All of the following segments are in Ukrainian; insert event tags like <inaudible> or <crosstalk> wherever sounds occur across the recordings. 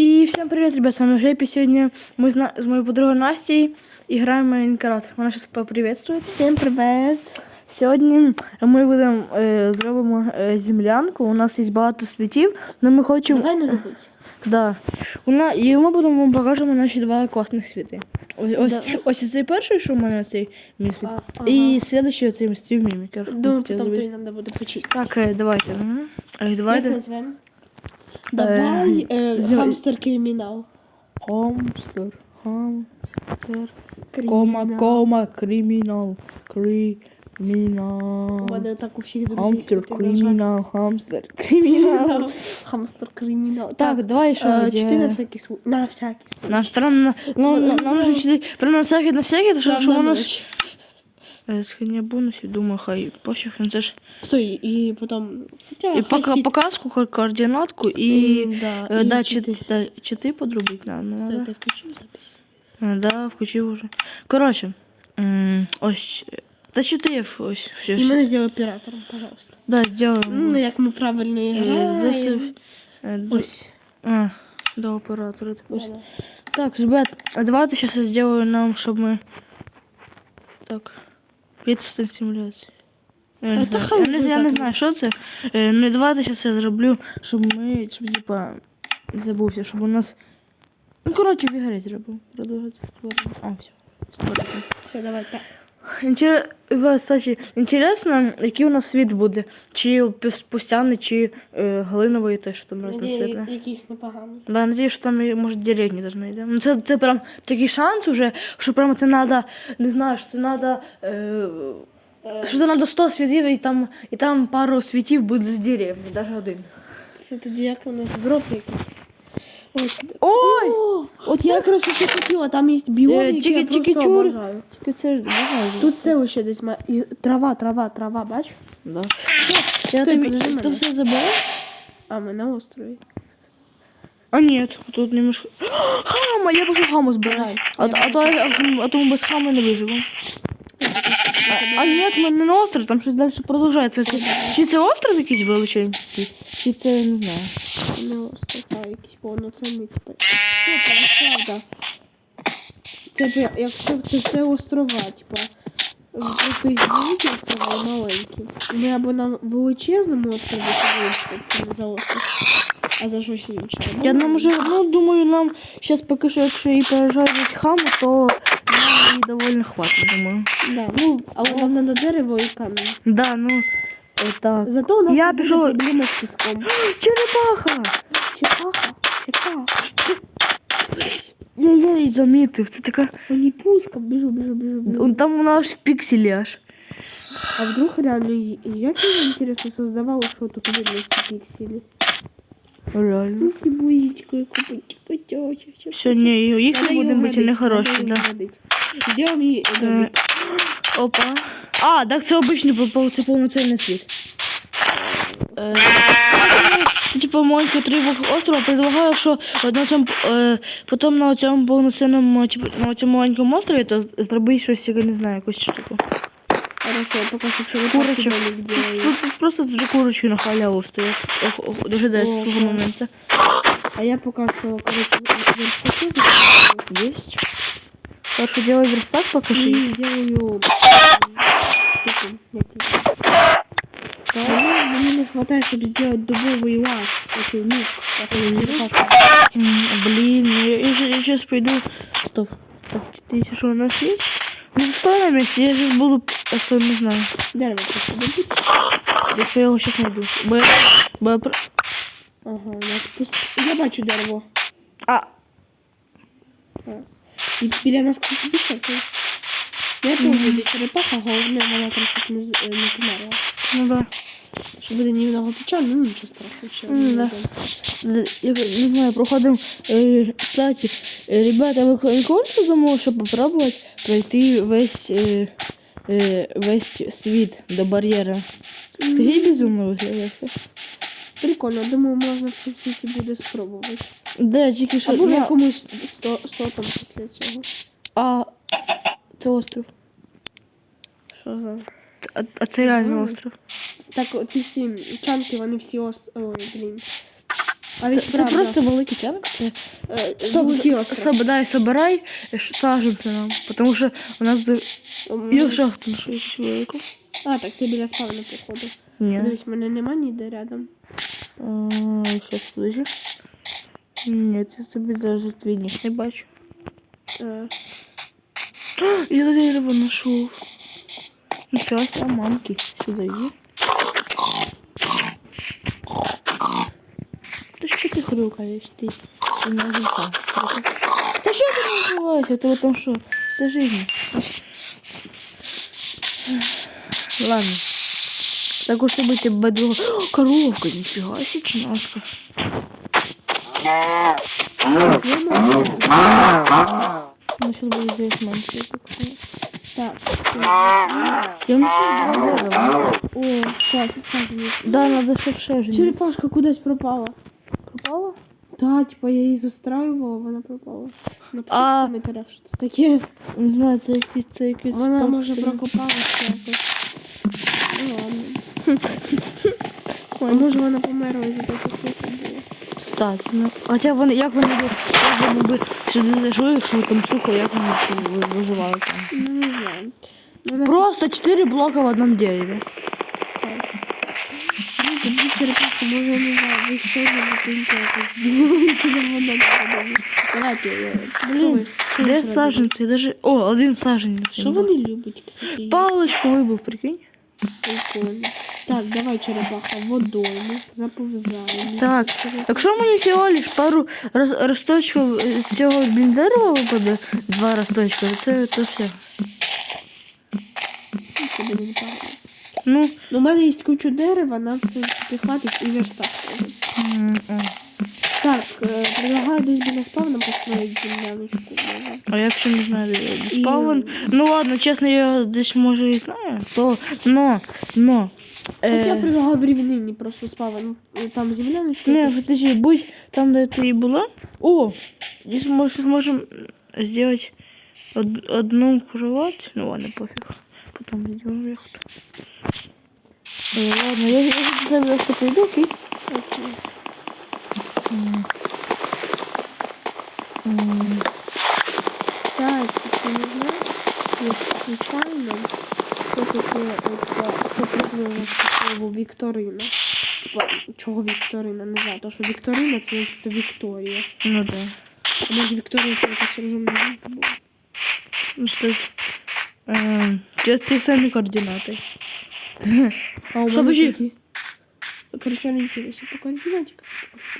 И всем привет, ребят, с вами Глеб, и сегодня мы с, с моей подругой Настей играем в Майнкрафт. Вона сейчас поприветствует. Всім привіт! Сьогодні ми будемо е, зробимо е, землянку. У нас є багато світів, але ми хочемо. Давай не робити. Да. У нас, і ми будемо вам покажемо наші два класних світи. Ось, ось, Да. <laughs> ось цей перший, що в мене цей мій світ. А, І слідчий оцей Стів Мімікер. Думаю, потім тобі треба буде почистити. Так, е, давайте. Мгм. Е, Як Давайте. Давай е, з- хамстер кримінал. Хамстер. Хамстер. Кома, кома, кримінал. У Кримінал. мене так у всіх друзів Хамстер, світи, кримінал, хамстер, кримінал. Хамстер кримінал. Так, давай ще. е, де- на всякий случай. На всякий случай. Наш прям на ну, на- нам Ну, же чти прям на всякий на всякий, то що воно ж е, східня бонусів, думаю, хай пофіг, ну це ж Стой, і потім... Хоча, і хай пока сіт- показку, кор- координатку і М, да, е, і да, чити. чити, да, чити подрубить надо. ну, Стой, да. ти включив запись? Е, Да, включив уже. Коротше, м, ось та чити ось все. І мене зробив оператором, пожалуйста. Да, сделаем. Ну, як ми правильно Е, граємо. здесь, е, д- Ось. А, до оператора тепер. Так, ребят, а давайте сейчас я сделаю нам, чтобы мы... Так, відстань симуляції. Я не, знаю, я, не, я не знаю, що це. Е, Ну, давайте зараз я зроблю, щоб ми, щоб, типа, забувся, щоб у нас... Ну, коротше, в ігрі зробив. Продовжити. А, все. Створити. Все, давай так. Інтер... інтересно, який у нас світ буде. Чи пустяний, чи е, глиновий, те, що там разне Є- світле. Якийсь непоганий. Да, надеюсь, що там, може, деревні даже знайде. Ну, це, це прям такий шанс уже, що прямо це надо, не знаю, що це надо, е, що це надо 100 світів, і там, і там пару світів буде з деревні, навіть один. Це тоді як у нас гроб якийсь. Ось. Ой! О, Оце- я якраз це хотіла, там є біом, Е, який я тільки просто чур. обожаю. Тільки це ж бажаю. Тут все ще десь має. і Трава, трава, трава, бач? Да. Я Стой, тобі подожди то все заберу. А ми на острові. А нет, тут немножко... <gasps> Хама, я пошел хаму збираю. А, а, то, а, а то ми без хами не виживемо. А, а нет, ми не на остров, там щось далі продовжується. Це, чи це остров якийсь величенький, чи це, я не знаю. Не остров, а якийсь повноцінний, типу. Стоп, правда. Це якщо це все острова, типа. Є великі острова і маленькі. Ми або на величезному острові не за остров, а за щось інше. Я на нам уже, ну, думаю, нам зараз поки що, якщо і пережарить хаму, то її довольно хватить, думаю. Да, ну, але нам треба дерево і камінь. Да, ну, так. Зато у нас Я не проблеми з піском. <gasps> Черепаха! Черепаха, черепаха. Я її замітив, це така... Мені пуска, біжу, біжу, біжу, біжу. Он Там вона аж в пікселі аж. А вдруг реально, як його, інтересно, создавало, що тут видно ці пікселі? Реально. Ну, ти боїчко, яку потяча. Все, ні, їх не буде бути нехороші, да. Ждем її. Е, Опа. А, так це пол- це повноцінний світ. Е, Це типу маленький тривог острова предлагаю, що на цьому, е, потім на цьому повноцінному, типу, на цьому маленькому острові, то зробити щось, я не знаю, якусь штуку. Хорошо, що Курочок. черепахи Тут, просто три курочки на халяву стоять. Дожидаються свого моменту. А я поки що, короче, верстаки Есть. Хорошо, делай верстак покажи. и делаю... Мені, мені не хватает, чтобы сделать дубовый лаз. Такой лук. Такой черепаха. М, Блин, я, я, я сейчас пойду. Стоп. Так, ты что, у нас есть? Ну, стой на месте, я сейчас буду... А стой, не знаю. Дерево просто добить. Я его сейчас найду. Б... Б... Ага, у нас пусть... Я бачу дерево. А, І біля нас хтось більше. Я теж де черепаха, головне, вона там щоб не, з- е, не померла. ну да. Що буде невинного печаль, ну нічого страшного. Що М, ми да. йдемо. З- Я не знаю, проходим... Э, кстати, э, ребята, вы не хочете думаю, чтобы попробовать пройти весь... Э, э, весь світ до бар'єра? Скажіть, безумно виглядає це. Прикольно, думаю, можна в світі буде спробувати. Да, тільки що... Або в ну, якомусь сто, сотом після цього. А це остров. Що за? А, а це реально Мгм. остров. Так, оці всі чанки, вони всі ост... Ой, блін. А Це, це просто великий тянок. Це Е, Стоп, великий собирай, собирай саженці нам, потому що у нас Є шахту велику. А, так це біля спавну, походу. Ні. Дивись, мене нема ніде рядом. А, Щас, подожди. Ні, я тобі даже твій ніг не бачу. Е, Я дерево знайшов. Ніфіга себе, мамки. Сюди йди. Та що ти хрюкаєш, ти? Ти не зайшла. Та що ти не називаєшся? Ти там що? Все жизнь. Ладно. Так уж быть тебе друга. Коровка, нифига себе, чинаска. Ну, сейчас будет здесь меньше. так. Я нашел. О, щас, сажені. Да, надо шесть Черепашка кудись пропала. Пропала? Та, типа я її застраювала, вона пропала. Напишіть А- в коментарях, що це таке. Не знаю, це якийсь, це якийсь Вона може прокопалася якось. Ну ладно. <laughs> А може вона померла із-за того, що було. Кстати, ну. Хоча вони, як вони би, як вони би сюди зайшли, якщо там сухо, як вони б виживали там. Ну не знаю. Ну, на Просто 4 блока в одном дереве. Ну, тоді черепаху, може, не знаю, ви що за ботинки якось зробите, на вона не. Давайте, е, Блін, що де саженці? Даже... О, один саженець. Що вони люблять, кстати? Паличку вибив, прикинь. Прикольно. Так, давай, черепаха, водойму, заповзаємо. Так, Якщо мені всього лиш пару роз- росточків з цього блін, дерева випаде, два росточка, то це то все. Це буде непогано. Ну, Ну, у мене є кучу дерева, нам, в принципі, хватить і верстак. теж. м, м. Так, е, предлагаю десь біля спавна построїти земляночку. а якщо не знаю, де спавн. Ну ладно, чесно, я десь може і знаю, то но, но. От я Е, предлагаю в рівнині просто спавн. е, Там земляночку. не, подожди, будь там, де ти і була. О, здесь може, зможемо сделать од- одну кровать. Ну ладно, пофиг. Потом сделаем яхту. Е, ладно, я, я до тебе просто прийду, окей? Окей. М. М. Кстати, ти не знаєш, як случайно, що таке, от, хто придумав слово Вікторина. Типа, чого Вікторина, не знаю, то що Вікторина це начебто Вікторія. Ну да. А може Вікторія це якась розумна жінка була. Ну что ж. Эм, ты сами координаты. А у Що, мене подожди? такі. Короче, ориентируйся по координатикам.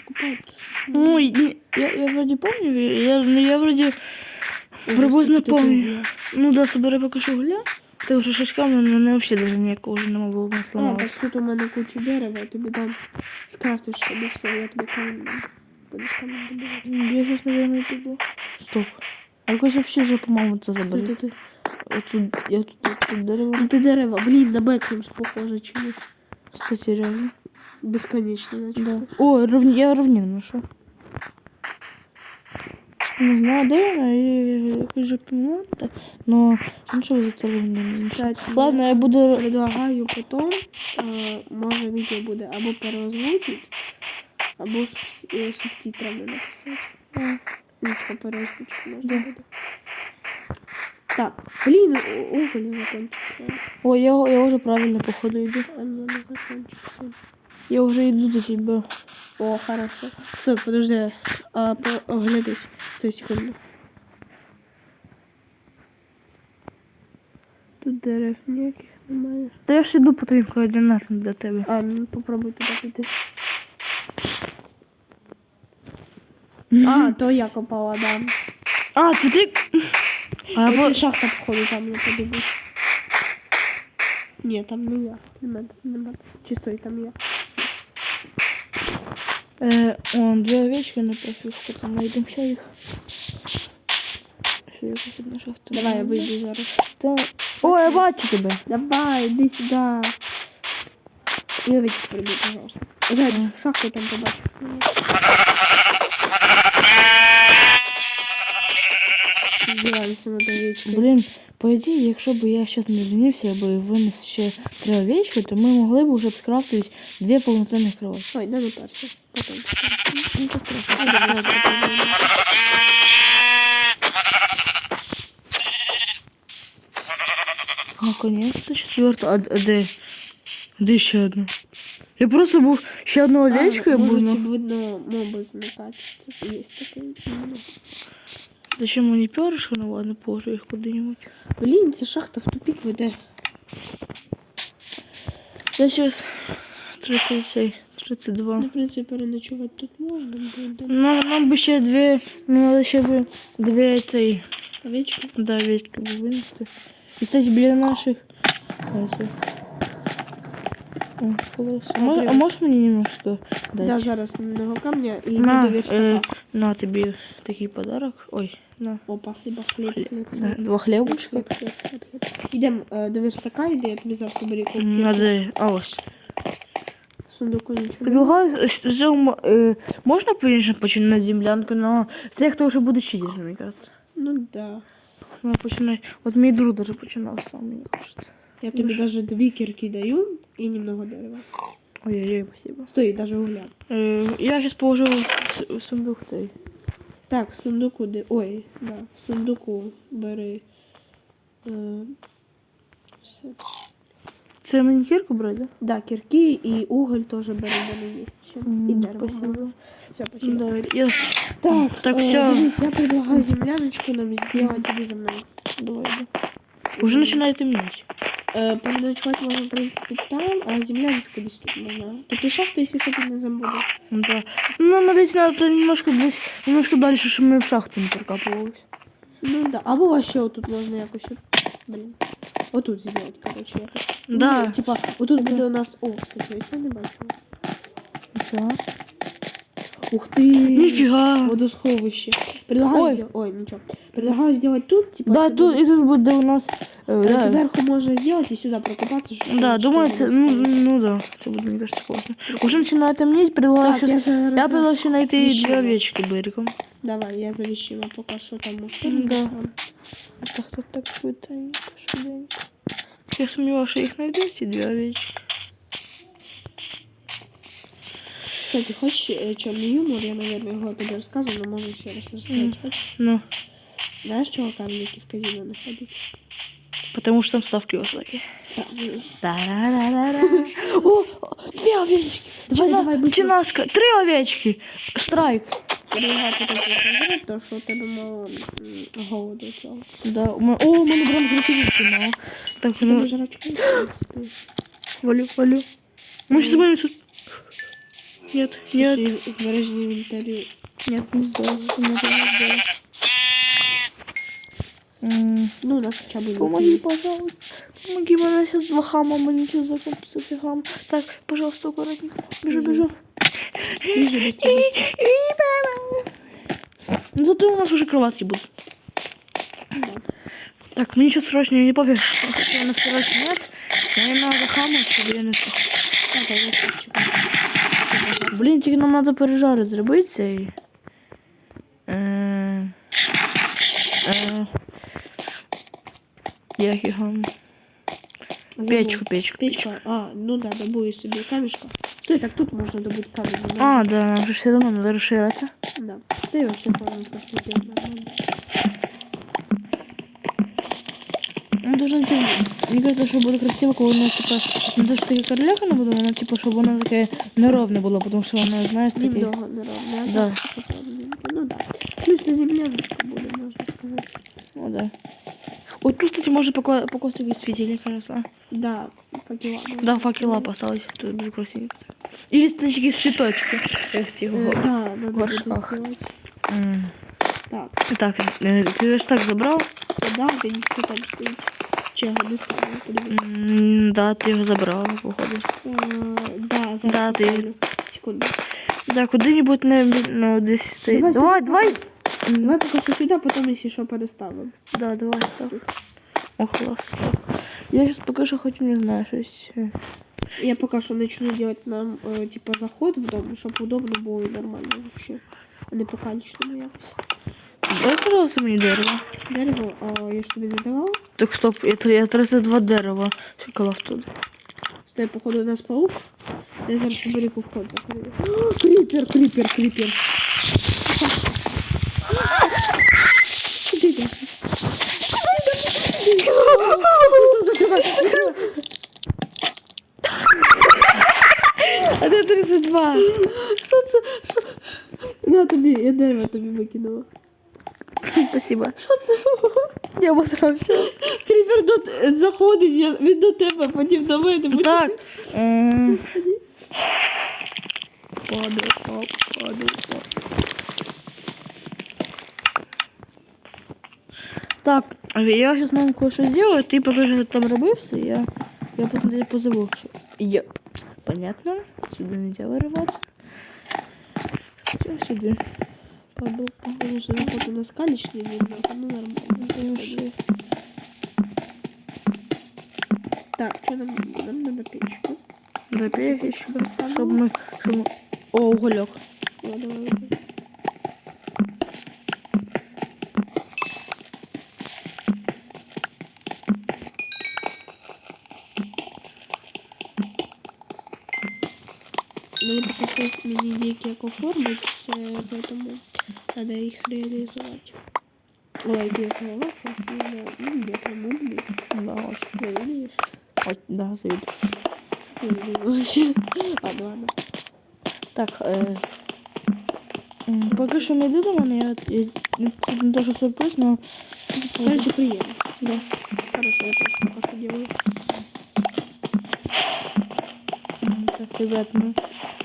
Покупают. Ну, я, я вроде помню, я, ну, я вроде приблизно помню. Ну да, собирай поки що гуля. Тому що шашками в мене взагалі даже ніякого вже нема було не А, сломалось. так тут у мене кучу дерева, я тобі дам скрафтиш собі все, я тобі камінь дам. Будеш камінь добувати. Ну, Я сейчас, наверное, піду. Стоп. А якось вообще вже, по-моєму, це Що забули. ти? От тут, я тут, тут, тут дерево. Ну ти дерева, блін, на Бекрумс похоже чимось. Кстати, реально. Безконечно, наче. Да. О, равни, я равнину нашел. Не знаю, де вона, і якось же помилка, но нічого за равнину. Кстати, Ладно, я буду... предлагаю потом, е, може відео буде або переозвучить, або с- е, субтитрами написати. А, Ну, що переозвучити можна Да. буде. Так, блін, о- уголь закончився. О, я, я уже правильно походу иду. А ні, не закончився. Я уже иду до тебя. О, хорошо. Стой, подожди. А, по, оглядись. Стой секунду. Тут дерев ніяких немає. Да я ж иду по твоим координатам до тебе. А, ну попробуй туди піти. А, то я копала, да. А, ты ты... А, А, вот... шахта, походу, там не подивись. Ні, там не я. Нема, нема. Чисто і там я. Э, он, две овечки на профилку, там найдем найдемся их. Що я тут на? Давай, я вийду зараз. Та... О, я бачу тебе. Давай, иди сюда. Я ведь приду, пожалуйста. Зайди, в шахту там побачу. Роздіваємося над овечкою. Блін, по ідеї, якщо б я зараз не лінився, аби винес ще три овечки, то ми могли б вже б скрафтити дві повноцінних кровати. Ой, да не перше. Потім. Нічого страшного. Наконец-то четверта. А, а де? Де ще одна? Я просто був ще одну овечку, я був. Ну. видно, моби зникати. Це є таке. Ну. Зачем мені перышко? Ну ладно, положу їх куди-нибудь. Блін, ця шахта в тупік веде. Я зараз 30, 32. Ну, в принципі, переночувати тут можна буде. Нам, нам би ще дві, ну, надо ще би дві цей, Овечки. да, овечки би винести. І, кстати, біля наших, а, цих. О, колеса. А, мож- а можеш мені немножко дати? Да, зараз немного камня і на, до верстака. е, на тобі такий подарок. Ой, на. О, спасибо, хліб, хліб, хліб. Да, два хлібушка. Хліб, хліб, хліб, хліб. Ідемо е, до верстака, йди, я тобі зараз побері кубки. Надо, а ось. Сундуку нічого. Предлагаю, з цього, е, можна, конечно, починати землянку, но це хто вже буде читати, мені кажется. Ну да. Ну, починай. От мій друг даже починав сам, мені кажется. Я тобі даже дві кірки даю і немного дерева. Ой-ой-ой, спасибо. Стой, даже угля. Е, я сейчас положу в в сундук цей. Так, в сундуку де. Ой, да, в сундуку бери. Е, все. Це мені кірку брати, да? Да, кірки і уголь теж бери, мене є ще. І М, дерево. спасибо. Все, спасибо. Да, я... Так, Так, е, всё. дивись, я предлагаю земляночку нам сделать, иди за мною. Давай, да. Уже починає темніти. Е, переночувати можна, в принципі, там, а земляночку десь тут можна. Тут і шахта, якщо що, під низом буде. Да. Ну, надеюсь, надо немножко, близь, немножко дальше, щоб ми в шахту не прокапувались. Ну да. Або вообще отут можна якось. от- Блін. Отут зробити, коротше, якось. Да. Ну, типа, отут буде у нас. О, кстати, я цього не бачила. Ух ти! Ніфіга. Водосховище. Предлагаю Ой. Ой. Ой, нічого. Предлагаю сделать тут, типа. Да, тут, буде- і тут буде у нас... е, Е, да. Зверху можна сделать і сюди прокопатися. щоб Да, думаю, це, ну, ну да, це буде, мені кажется, класно. Уже починає темніть, предлагаю Так, я зараз... Я предлагаю ще знайти дві овечки берегом. Давай, я за вещима поки що там Да. установлю. Так, так, так, швиденько, швиденько. Я сумніваюся, що їх знайдуть, ці дві овечки. Кстати, хочешь э, черный юмор? Я, наверное, его тебе рассказывал, но могу еще раз рассказать. Мгм. Хочешь? Ну, Знаешь, чего каменники в казино находят? потому що там ставки високі. Правильно. Да-да-да-да. <laughs> О, о, дві овечки. Давай, давай, быстро. Чинаска, три овечки. Страйк. Перебігай потім показати, то що у тебе мало м, голоду цього. Да, у мене, о, у мене прям крутилище мало. Так, Тебе ну, жрачки, в <gasps> принципі. валю, валю. Мы сейчас вынесут. Нет, нет, Ще й збережені інвентарі. нет, не сделал. Не сделал. М, Ну, у нас хоча б Помоги, є. пожалуйста. Помоги, у меня сейчас два хама, мы ничего закончится фигам. Так, пожалуйста, аккуратненько. Бежу, Мгм. бежу. Біжи, быстро, быстро. Ну, Зато у нас уже кроватки будут. Так, мне сейчас срочно, не пофиг, что у нас короче нет. Мне надо хама, чтобы я не сдох. Так, а я тут чекаю. Блін, тільки нам треба пережари зробити цей. Е, е, як його? Забула. Печку, печку. Печка. А, ну да, добуй собі камешка. Стой, так тут можна добути камінь. не А, можна? да, нам же все равно надо розширятися. Да. Да и вообще форму просто сделать Ну, дуже типу, мені кажется, що буде красиво, коли вона, типа, не то, що таке корляхана буде, вона, типа, щоб вона таке неровне було, тому що вона, знаєш, таке... Немного неровно. а Да. так, щоб ровненько. Ну да. Плюс це земляночка буде, можна сказати. О, да. От тут, кстати, можна покла- покласти якийсь світильник, кажется. Да, факела. можна Да, факела поставить, тут буде красивенько. Или кстати, якісь цвіточки, як ці Е, го- Да, надо буде горшках. сделать. М. Так, Так, е, ти ж так забрав? да, да, не все там стоїть. Не ставлю. М, Да, ти його забрав, походу. Е, Да, зараз Да, ти-. Секунду. Да, куди-небудь не, ну, десь стоїть. Давай Давай, давай. Поки сюди, потім, якщо що, переставимо. Да, давай, так. О, клас. Я сейчас поки що хочу, не знаю, щось. е, Я поки що начну делать нам, е, типа, заход в дом, щоб удобно було і нормально вообще. А не покалічному якось. дай, пожалуйста, мені дерево. Дерево, а я ж тобі не давав. Так, стоп, я, тр- я 32 дерева шукала туди. Стой, походу, у нас паук. Я зараз поберу вход закрию. О, Кріпер, кріпер, кріпер. Іди, іди. Просто закривай, закривай. А де 32? Що це? Що? На тобі, я дерево тобі викинула. Спасибо. Що це? <laughs> Я обосрався. Кріпер до т- заходить, я, він до тебе, потім до мене. потім- Так. м, Господи. Падаю, оп, падаю, оп. Так, я сейчас могу кое-что сделать, ты покажи, что ты там робив все, я, я потом тебе позову. Що... Я... Понятно, сюда нельзя вырываться. Все сюда. Пабл, Потому что заход у нас калечный немного, ну нормально. Конечно. Так, что нам, нам надо печку. Да, печечка, Поставила? чтобы мы, чтобы мы... О, уголек. О, давай. давай. Мені поки що мені деякі як оформить все, поэтому надо їх реалізувати. Ой, який слова класний, да. Ну, я прям умний. Да, очень. Завидуєш? Ой, Да, завидую. Вообще. Ладно, ладно. Так, м, поки що не до мене, я, я не- це не то, що сюрприз, но це типу, Короче, приємно. да. Хорошо, я тоже пока что делаю. Так, ребят, ну,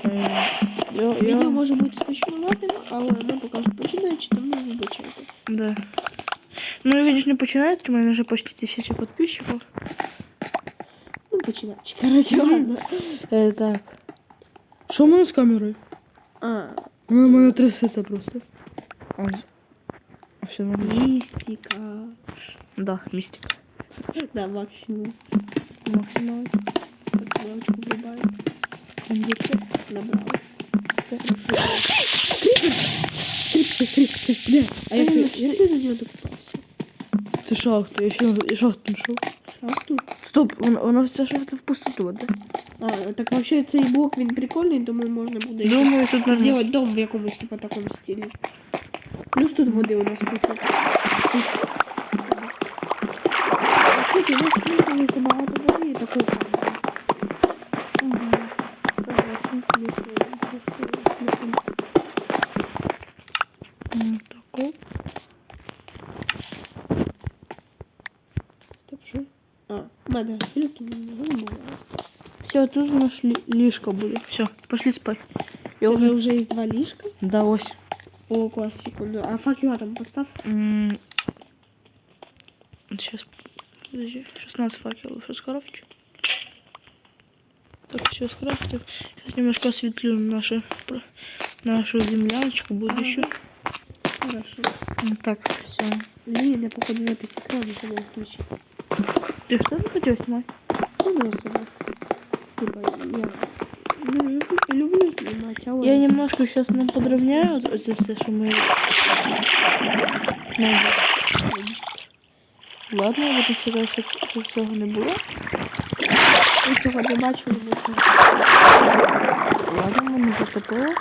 е, я, я, Відео може бути скучноватим, але ми поки що починаючи, тому вибачайте. да. Ну, я, конечно, не починаю, у мене вже почти тисяча підписчиків. Ну, починаючи. Короче, ладно. Е, так. Що в мене з камерою? А, Вона в мене трясеться просто. А, а все нормально. містика. Да, містика. Да, максимум. Максимально. Максималочку врубаю. Кондиція. Набрал. Крипка, крипка, де? А як ти, не як ти до нього докупався? Це шахта, я ще шахту знайшов. Шахту? Стоп, воно, воно вся шахта в пустоту, да? А, так вообще цей блок він прикольний, думаю, можна буде Думаю, тут нормально. сделать дом в якомусь типа такому стилі. Плюс тут води у нас куча. Тут у нас дуже багато води і такого. мене глюки не буває. Все, тут у нас лі- ліжко буде. Все, пошли спать. Я Тебе вже... вже є два ліжка. Да, ось. О, клас, секунду. А факела там постав. М, Сейчас, подожди, 16 факелов, сейчас скрафчу. Так, все скрафтил. Сейчас немножко осветлю нашу, про- нашу земляночку будущую. Хорошо. М, Так, все. Блин, я походу запись экрана забыл включить. Ты что ты хотел снимать? Ну, да, особо. Типа, я ну, люблю, люблю снимать, але... Я немножко сейчас нам подровняю это все, что мы... Надо. Ладно, я буду считать, що, що цього не було. Я цього не бачу, але цього. Ладно, ми не затопили.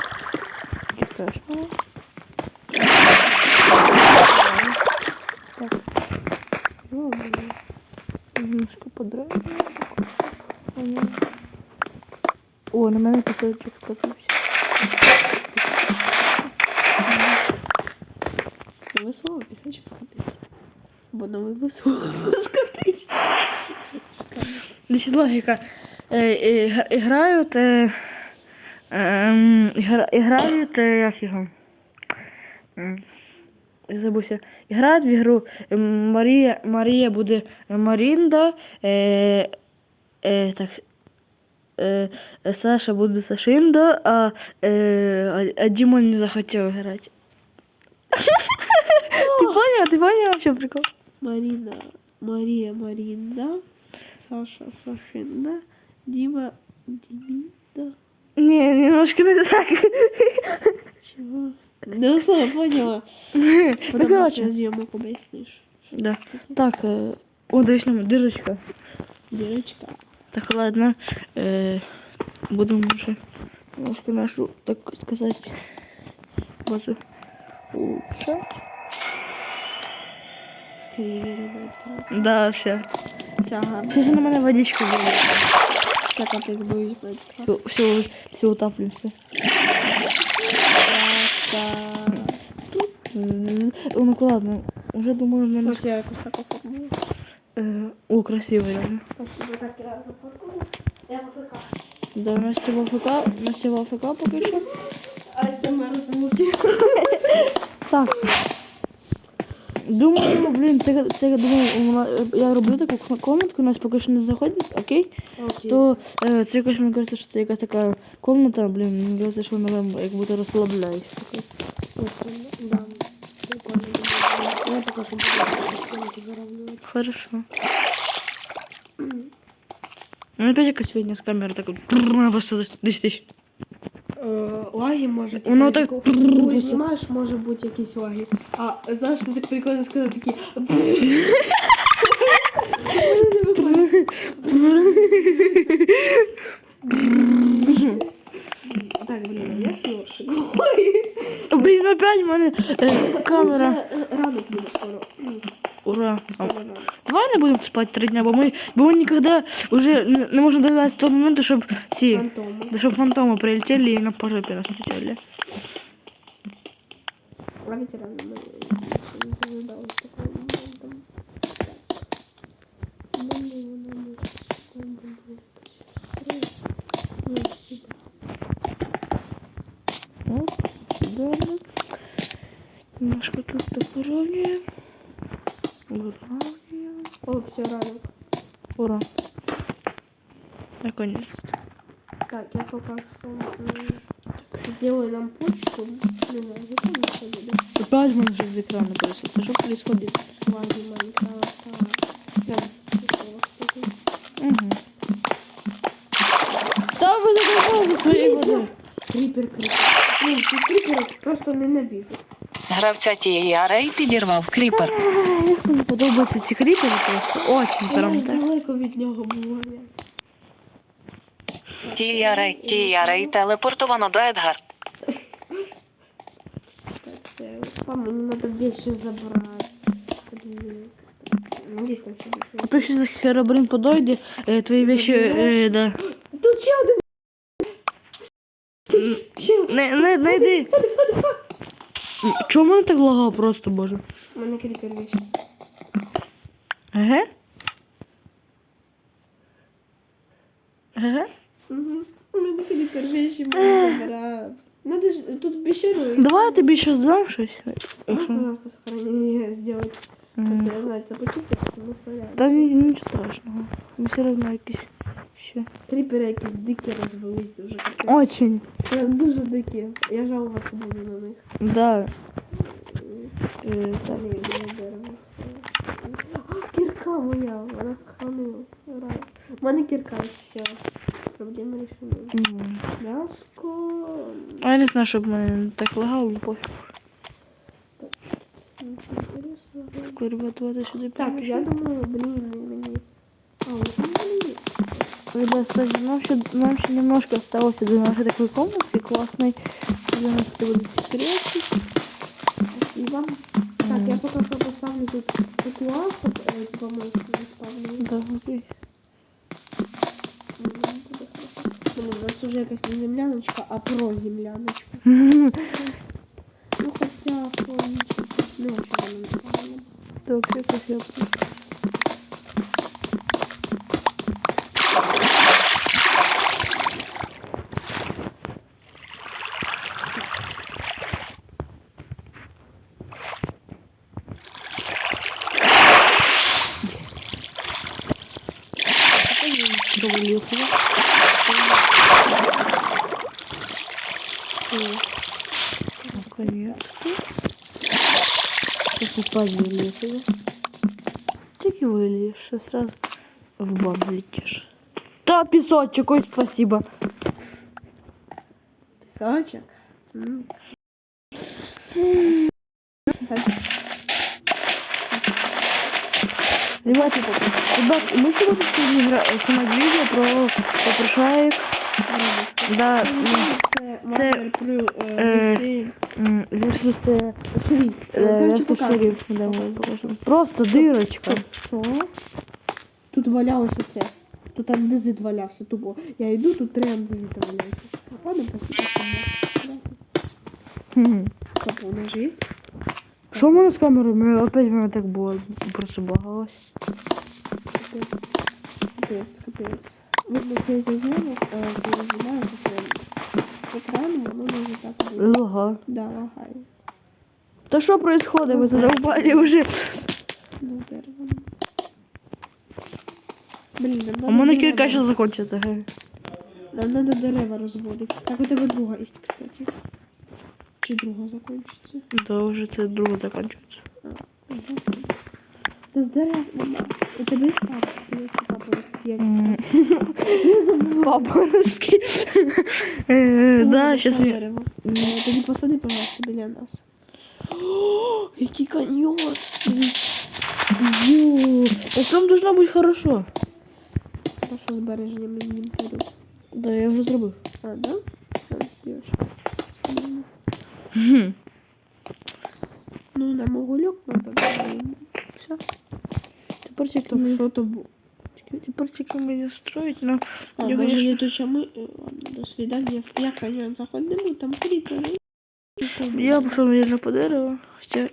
Страшного. Немножко. О, на мене пісочок скатився. Весело пісочок скотився. Бо новий весело <laughs> скотився. Значить, логіка. Е, е, Грають. Е, ем, грають, як його? Забувся. Грають в ігру Марія, Марія буде Марінда. Е, е, так, е, Саша буде Сашинда, а, е, а, а Діма не захотів грати. <laughs> Ти поняв? Ти поняв, що прикол? Марина, Мария, Маринда, Саша, Сашинда, Дима, Диминда. Ні, немножко не так. Чего? Не особо поняла. <laughs> Ну, короче. зйомок об'ясниш. Да. Так, е, о, дивись нам дирочка. Дірочка. Так, ладно. Е, будемо вже немножко нашу, так сказати, базу улучшать. Скорее ребятки. Да, все. Все, ага. Все, на мене водичку вилила. Все, капець будуть. Все, все, все утаплюємося. Е, ну ладно, уже думаю, мы нас... я якось так оформлю. Е, о, красиво, реально. Спасибо, так я западку. Я в АФК. Да, у нас в АФК, у в АФК поки що. А я сама розумію. Так. Думаю, ну, блін, це це думаю, я роблю таку комнатку, у нас поки що не заходить, окей? окей. То е, це якось мені кажеться, що це якась така комната, блін, мені кажеться, що вона як будто розслабляється. Да. Я пока что буду стенки выравнивать. Хорошо. Ну опять как сегодня с камеры так вот. 10 тысяч лаги можуть. Воно типу, так Ой, знімаєш, може бути якісь лаги. А завжди так прикольно сказати такі. Так, блін, як йошик. Блін, опять в мене камера. Ранок буде скоро. Ну, Ура. А, скоро ранок. Давай не будемо спати три дня, бо ми, бо ми ніколи вже не, не можемо дождаться того моменту, щоб ці, Фантоми. щоб фантоми прилетіли і на пожопі нас летіли. А ветеран мы еще не дожидалась такого момента. Думаю, нам еще сюда будет сестры. Ну, сюда. Оп, сюди. Немножко тут так выровняем. Выровняем. О, все, ранок. Ура. Наконец-то. Так, я пока что м, сделаю нам почту. Не знаю, зачем мне это будет. Опять в мене вже з екрану происходит. Що происходит? Лаги Майнкрафта. Прям счастливо, кстати. Угу. Та ви задоволені своєю водою. Крипер, крипер. Блин, цих криперів просто ненавижу. Гравця тієї арей підірвав кріпер. Подобаються ці кріпери просто. Очень прям так. далеко від нього була. я. Тієї арей, тієї арей телепортовано до Едгар. Папа, мені треба вещи забрати. Надіюсь, там ще більше. А то ще за херобрин подойде, е, твої вещи, е, да. Тут ще один. Ще. Не, не, не йди. Чому мене так лагав просто, боже? У мене кріпер вещи. Еге? Еге? Угу. У мене кріпер вещи мене забрав. Надо ж тут в пещеру. Давай я тобі ще здам щось. Можешь, пожалуйста, сохранение сделать? М. Хотя я знаю, це почути, ну сорян. Та ні, нічого страшного. Ми все одно якісь ще. Кріпери якісь дикі розвелись дуже капець. Очень. Прям Дуже дикі. Я жалуватися буду на них. Да. Е, так. Ні, біля дерева все. Кірка моя, вона сохранилась. У мене кірка все. Проблема рішена. М. М'яско. А я не знаю, щоб мене так лагало, ну пофіг. Таку, ребят, давайте сюди Так, я переміщу. думаю, блін, мені. А, там блін. Ребят, кстати, нам ще, нам ще немножко осталось до нашей такой комнатки классной. Це для нас це буде секретик. Спасибо. Так, я поки що поставлю тут татуаж, щоб е, типа монстр не спавнив. Да, окей. Блин, у нас уже якась не земляночка, а проземляночка. Ну, хотя помнички. Ну, вообще вона не. Так, я Зайцева. Наконец-то. Посыпание лесена. Тики вылезешь, сразу в бан летишь. Да, песочек, ой, спасибо. Песочек? Песочек. Ребята, ребят, мы сегодня будем снимать видео про попрошаек. Да, Це versus показуй. шериф. Да, ми покажемо. Просто дирочка. Тут валялося це. Тут андезит валявся, тупо. Я йду, тут три андезита валяються. Ладно, спасибо. Тобто, у нас же є? Що в мене з камерою? Опять в мене так було. Просто багалось. Капець. Капець, капець. Видно, цей зазнімок, е, коли я знімаю, що це екран, воно може так бути. Ага. Да, лагає. Та що происходит? Ви задовбали вже. Ну, з деревом. Блін, нам У надо мене дерева- кілька ще закінчиться. ге. Нам надо дерева розводити. Так у тебе друга є, кстати. Чи друга закінчиться? Да, вже це друге закінчується. Та з дерев нема. У тебе є папа? Є папа як М. Я забула. Папорозки. Е, Да, щас я... дерево. Е, Тоді посади, пожалуйста, біля нас. О, <gasps> який каньйон! Дивись. Ю, так там должно бути хорошо. Хорошо збереженням інвентарю. Да, я вже зробив. А, да? А, йош. Хм. Ну, нам угольок надо. Все. Тепер тільки Там що то було? Тепер тільки мені строїть, но А, Я, може, конечно- то, що ми... е, Ладно, до свидання. Я в каньйон заходимо, там кріпери. я пішов, мабуть, по дереву. Хоча...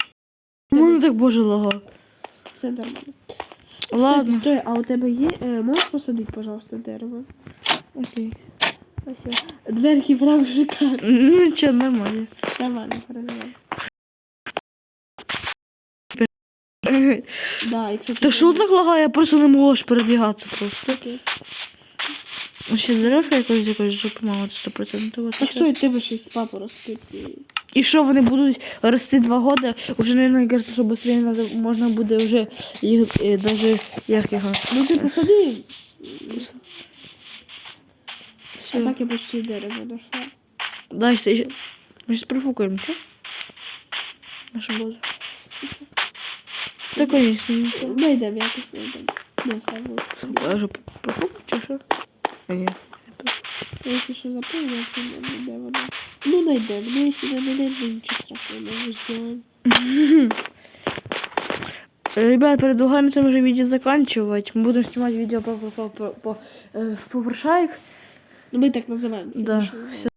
Мене так боже лага. Це нормально. Ладно. Кстати, стой, а у тебе є... е, Можеш посадити, пожалуйста, дерево? Окей. Спасибо. Дверки прям шикарні. Ну, нічого, нормально. Нормально, хорошо. Да, і, кстати... Та що так лагає? Я просто не можу передвигатися просто. Ще деревка якось якось жопу мало 100%. Так стой, тебе шість папоростки ці. І що вони будуть рости два роки, уже, наверное, кажется, що швидше надо, можна буде вже їх е, даже як його. Ну ти посади. А так я почти дерево дошла. Дай ще. Ми зараз профукаємо, що? Нашу базу. Та, конечно, нічого. Найдемо, якось найдемо. Не, сам Я вже профукав чи що? Ні. Якщо що запомню, то не найде воно. Ну найдемо. Ну якщо не найдемо, то нічого страшного, ми вже зробимо. <laughs> Ребят, предлагаем это уже видео заканчивать. Мы будем снимать видео по, по, по, по, э, в попрошайк. Ну ми так називаємо це. Да, що- все.